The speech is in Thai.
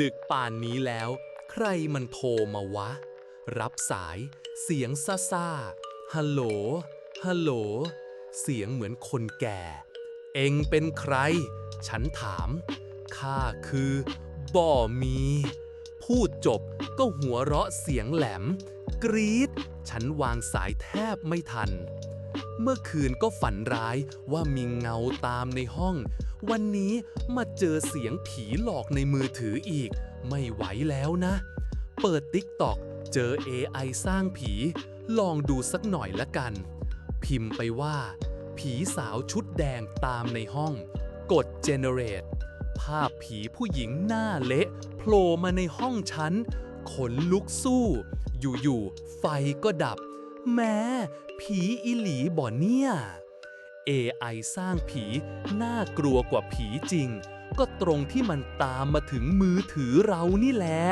ดึกป่านนี้แล้ว ใครมันโทรมาวะ รับสายเสียงซ่าซาฮัลโหล ฮัลโหล เสียงเหมือนคนแก่ เองเป็นใคร ฉันถาม ข้าคือ บ่มี พูดจบก็หัวเราะเสียงแหลม กรีดฉันวางสายแทบไม่ทัน เมื่อคืนก็ฝันร้ายว่ามีเงาตามในห้อง วันนี้มาเจอเสียงผีหลอกในมือถืออีก ไม่ไหวแล้วนะ เปิดติ๊กตอกเจอ AI สร้างผี ลองดูสักหน่อยละกัน พิมพ์ไปว่า ผีสาวชุดแดงตามในห้อง กด generate ภาพผีผู้หญิงหน้าเละโผล่มาในห้องฉันขนลุกสู้ อยู่ๆไฟก็ดับ แม้ผีอิหลีบ่เนี่ย AI สร้างผีน่ากลัวกว่าผีจริง ก็ตรงที่มันตามมาถึงมือถือเรานี่แหละ